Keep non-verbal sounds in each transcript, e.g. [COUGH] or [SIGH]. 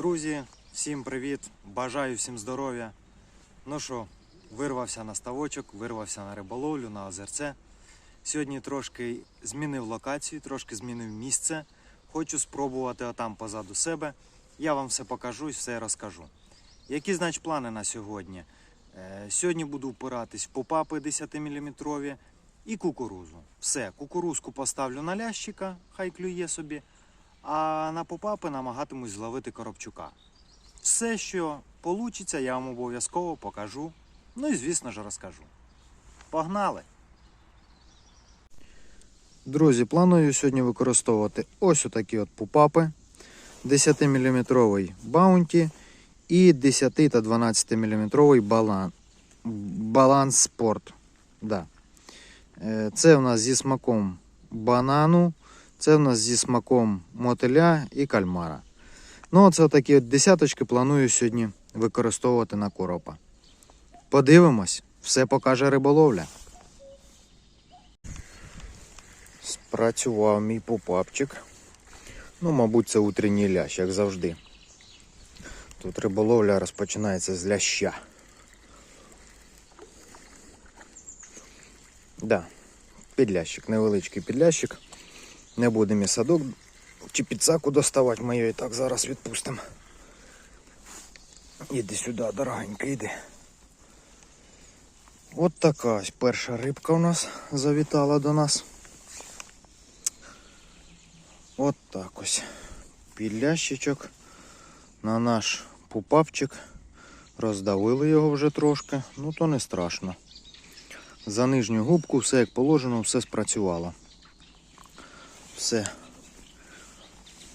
Друзі, всім привіт! Бажаю всім здоров'я. Ну що, вирвався на ставочок, вирвався на риболовлю, на озерце. Сьогодні трошки змінив локацію, трошки змінив місце. Хочу спробувати отам позаду себе. Я вам все покажу і все розкажу. Які значить плани на сьогодні? Е, Сьогодні буду впиратись в попапи 10-мм і кукурузу. Все, кукурузку поставлю на лящика, хай клює собі, а на попапи намагатимусь зловити коробчука. Все, що вийде, я вам обов'язково покажу. Ну і звісно ж розкажу. Погнали! Друзі, планую сьогодні використовувати ось отакі от пупапи 10-мм баунті і 10 та 12 мм балан... баланс спорт. Да. Е, Це у нас зі смаком банану, це у нас зі смаком мотиля і кальмара. Ну, оце такі от десяточки планую сьогодні використовувати на коропа. Подивимось, все покаже риболовля. Спрацював мій попапчик. Ну, мабуть, це утренній лящ, як завжди. Тут риболовля розпочинається з ляща. Да, підлящик, невеличкий підлящик. Не будемо і садок чи підсаку доставати, ми її і так зараз відпустимо. Іди сюди, дорогенька, іди. От така ось перша рибка у нас завітала до нас. От так ось. Підлящичок на наш пупапчик. Роздавили його вже трошки, ну то не страшно. За нижню губку все як положено, все спрацювало. Все.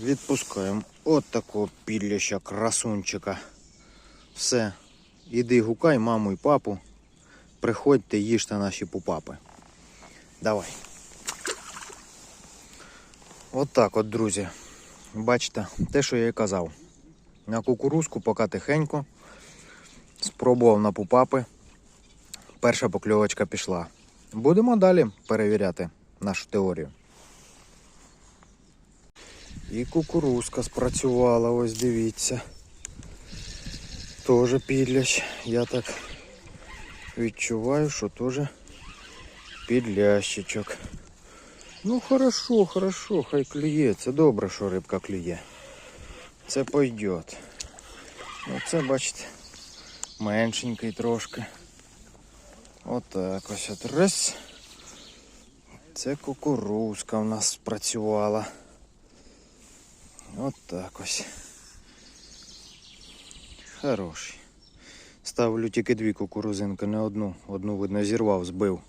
Відпускаємо от такого підляща, красунчика. Все. Іди гукай маму і папу. Приходьте, їжте наші пупапи. Давай. От так от, друзі. Бачите, те, що я і казав. На кукурузку поки тихенько. Спробував на пупапи. Перша покльовочка пішла. Будемо далі перевіряти нашу теорію. І кукурузка спрацювала, ось дивіться. Тоже підлящ. Я так відчуваю, що теж підлящичок. Ну хорошо, хорошо, хай клює. Це добре, що рибка клює. Це пойдет. Ну це, бачите, меншенький трошки. Отак ось от раз. Це кукурузка у нас спрацювала. От так ось. Хороший. Ставлю тільки дві кукурузинки, не одну. Одну, видно, зірвав, збив.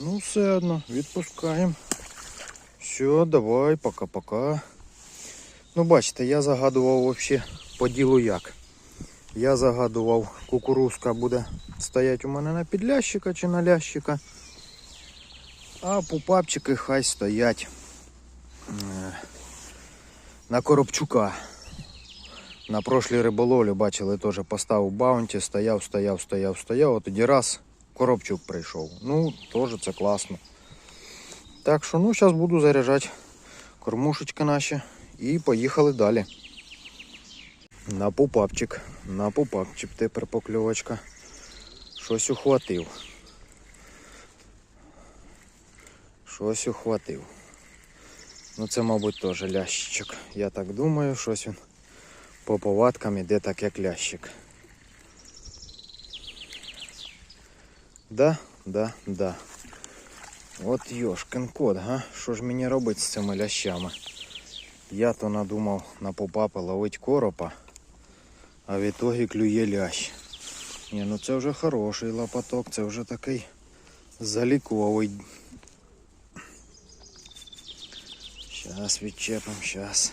Ну, все одно, відпускаємо. Все, давай, пока-пока. Ну, бачите, я загадував взагалі по ділу як. Я загадував, кукурузка буде стояти у мене на підлящика чи на лящика. А пупапчики хай стоять е, на коробчука. На прошлій риболовлі бачили, теж поставив баунті, стояв, стояв, стояв, стояв. От тоді раз коробчук прийшов. Ну, теж це класно. Так що, ну, зараз буду заряджати кормушечки наші і поїхали далі. На пупапчик, на пупапчик тепер покльовочка. Щось ухватив. Щось ухватив. Ну це, мабуть, теж лящичок. Я так думаю, щось він по повадкам іде так, як лящик. Да, да, да. От йошкин кот, га? Що ж мені робити з цими лящами? Я то надумав на попапи ловить коропа, а в ітогі клює лящ. Ні, ну це вже хороший лопаток, це вже такий заліковий. Щас відчепим, щас.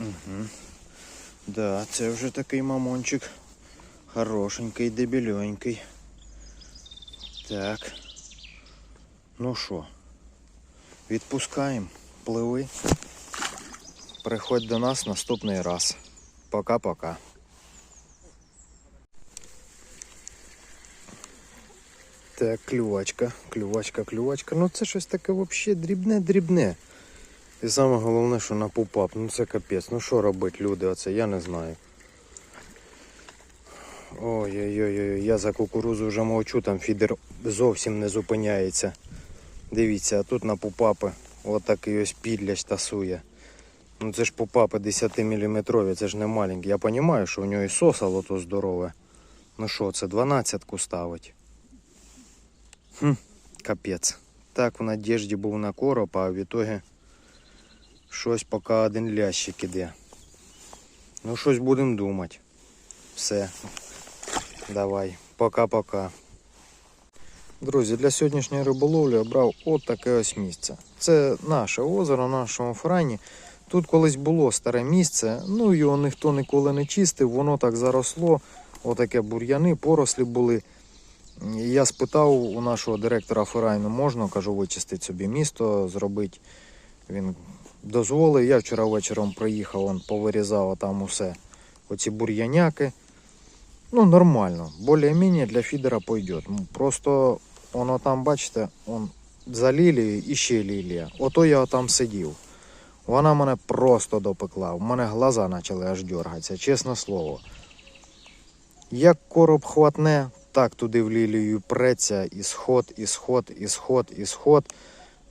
Угу. Да, це вже такий мамончик. Хорошенький, дебіленький. Так. Ну що, відпускаємо, пливи. Приходь до нас наступний раз. Пока-пока. Так, клювачка, клювачка, клювачка. Ну це щось таке взагалі дрібне-дрібне. І саме головне, що на пупап. Ну це капець. Ну що робить люди оце, я не знаю. Ой-ой-ой, я за кукурузу вже мовчу, там фідер зовсім не зупиняється. Дивіться, а тут на пупапи отакий ось підляч тасує. Ну це ж пупапи 10 мм, це ж не маленькі. Я розумію, що у нього і сосало то здорове. Ну що, це 12-ку ставить. Хм, капець. Так в надіжді був на короб, а в ітогі щось поки один лящик іде. Ну щось будемо думати. Все. Давай. Пока-пока. Друзі, для сьогоднішньої риболовлі обрав от таке ось місце. Це наше озеро, на нашому франі. Тут колись було старе місце, ну його ніхто ніколи не чистив, воно так заросло, отаке бур'яни, порослі були. Я спитав у нашого директора Ферайну, можна, кажу, вичистити собі місто, зробити. Він дозволив. Я вчора вечором приїхав, он повирізав там усе. Оці бур'яняки. Ну, нормально. Более-менее для фідера пойдет. Ну, Просто воно там, бачите, он за лілією і ще лілія. Ото я там сидів. Вона мене просто допекла. У мене глаза почали аж дергатися, чесне слово. Як короб хватне, так туди в лілію преться і сход, і сход, і сход, і сход.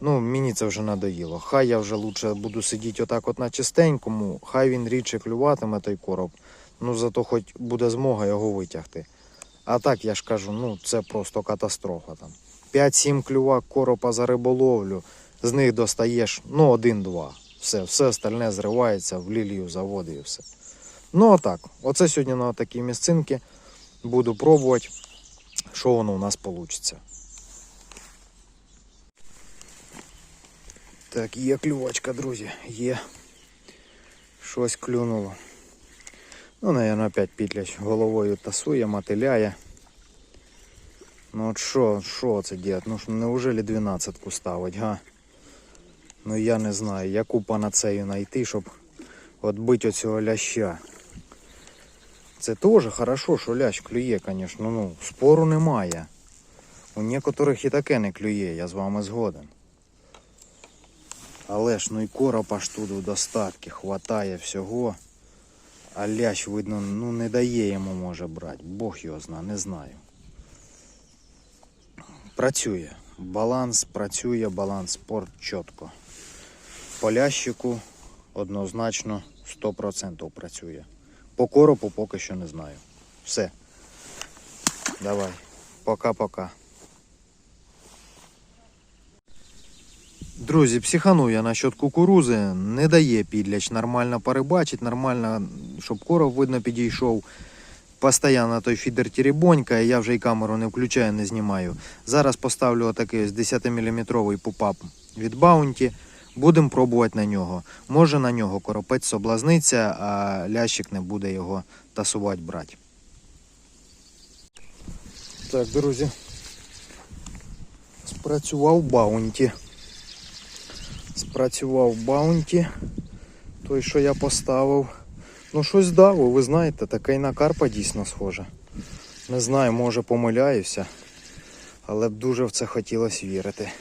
Ну, мені це вже надоїло. Хай я вже лучше буду сидіти отак от на чистенькому, хай він рідше клюватиме той короб. Ну зато хоч буде змога його витягти. А так я ж кажу, ну це просто катастрофа там. 5-7 клювак коропа за риболовлю, з них достаєш ну один-два. Все, все остальне зривається в лілію заводи і все. Ну отак. Оце сьогодні на такій місцинці. Буду пробувати, що воно у нас вийде. Так, є клювачка, друзі, є. Щось клюнуло. Ну, наверное, опять пітляч головою тасує, мотиляє. Ну от що, що це дід? Ну ж неужели 12-ку ставить, га? Ну я не знаю, яку панацею знайти, щоб отбити оцього ляща. Це теж хорошо, що лящ клює, звісно, ну, спору немає. У некоторих і таке не клює, я з вами згоден. Але ж ну і коропа ж тут у достатки, хватає всього. А лящ, видно, ну не дає йому може брати. Бог його зна, не знаю. Працює. Баланс працює, баланс спорт чітко. По лящику однозначно 100% працює. По коропу поки що не знаю. Все. Давай. Пока-пока. Друзі, психану я насчет кукурузи. Не дає підляч нормально перебачить, нормально, щоб короб видно підійшов. Постоянно той фідер теребонька, я вже і камеру не включаю, не знімаю. Зараз поставлю отакий ось 10-мм пупап від Bounty. Будемо пробувати на нього. Може на нього коропець соблазниться, а лящик не буде його тасувати брати. Так, друзі. Спрацював Bounty. Спрацював Bounty. Той, що я поставив. Ну, щось дав, ви знаєте, така й на карпа дійсно схожа. Не знаю, може помиляюся, але б дуже в це хотілося вірити.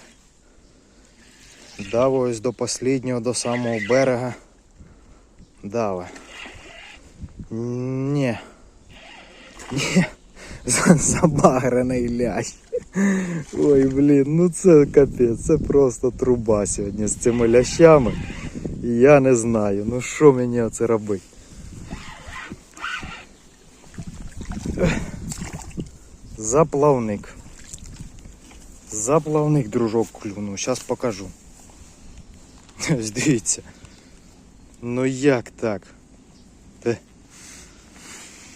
Дав ось до останнього, до самого берега. Дави. Ні. Ні. [LAUGHS] Забагрений лящ. Ой, блін, ну це капець, це просто труба сьогодні з цими лящами. Я не знаю, ну що мені оце робити. Заплавник. Заплавник, дружок, клюнув. Зараз покажу. Ось [LAUGHS] дивіться. Ну як так?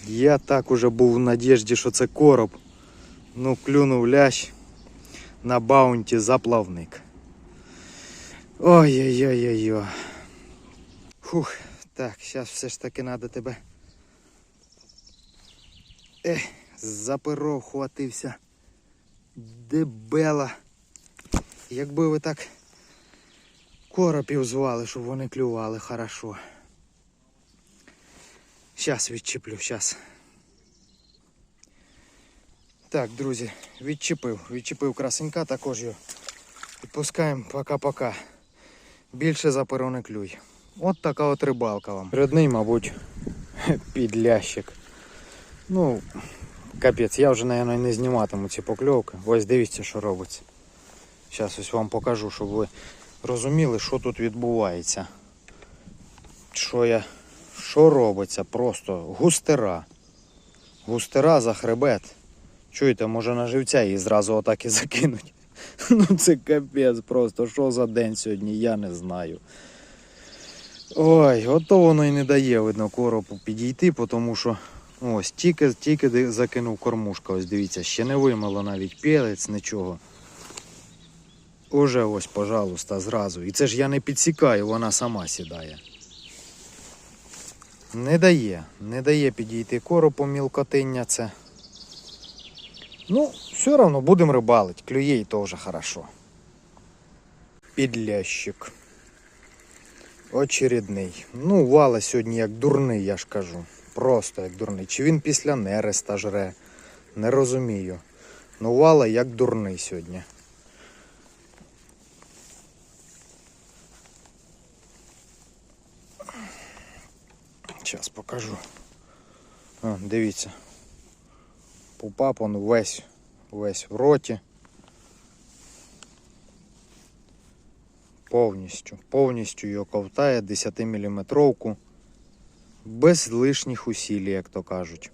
Я так уже був в надіжді, що це короб. Ну, клюнув лящ на баунті заплавник. Ой-ой-ой-ой-ой. Фух, так, зараз все ж таки треба тебе. Ех, за перо вхватився. Дебела. Якби ви так коропів звали, щоб вони клювали хорошо. Щас відчеплю, щас. Так, друзі, відчепив. Відчепив красенька, також його відпускаємо пока-пока. Більше за не клюй. От така от рибалка вам. Рідний, мабуть, [LAUGHS] підлящик. Ну, капець, я вже, мабуть, не зніматиму ці покльовки. Ось дивіться, що робиться. Зараз ось вам покажу, щоб ви розуміли, що тут відбувається. Що я. Що робиться? Просто густера. Густера за хребет. Чуєте, може на живця її зразу отак і закинуть. [LAUGHS] Ну це капець просто. Що за день сьогодні, я не знаю. Ой, ото воно і не дає, видно, коропу підійти, тому що ось тільки, тільки закинув кормушка. Ось дивіться, ще не вимило навіть пелець, нічого. Уже ось, пожалуйста, зразу. І це ж я не підсікаю, вона сама сідає. Не дає, не дає підійти коропу мілкотиння це. Ну, все одно будемо рибалить, клює і то вже хорошо. Підлящик. Очередний. Ну, вала сьогодні як дурний, я ж кажу. Просто як дурний. Чи він після нереста жре? Не розумію. Ну, вала як дурний сьогодні. Зараз покажу. А, дивіться. Пупап он весь, весь в роті. Повністю, повністю його ковтає 10-мм. Без лишніх усіль, як то кажуть.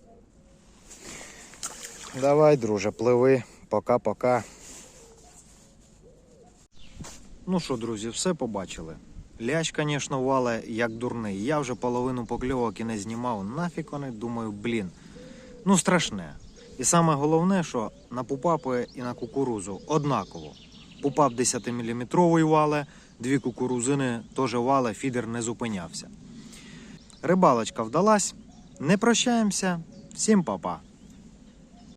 Давай, друже, пливи. Пока-пока. Ну що, друзі, все побачили. Лящ, звісно, вале як дурний. Я вже половину покльовок і не знімав. Нафіг вони, думаю, блін. Ну, страшне. І саме головне, що на пупапи і на кукурузу однаково. Пупап 10-мм вале, дві кукурузини теж вале, фідер не зупинявся. Рибалочка вдалась. Не прощаємося. Всім па-па.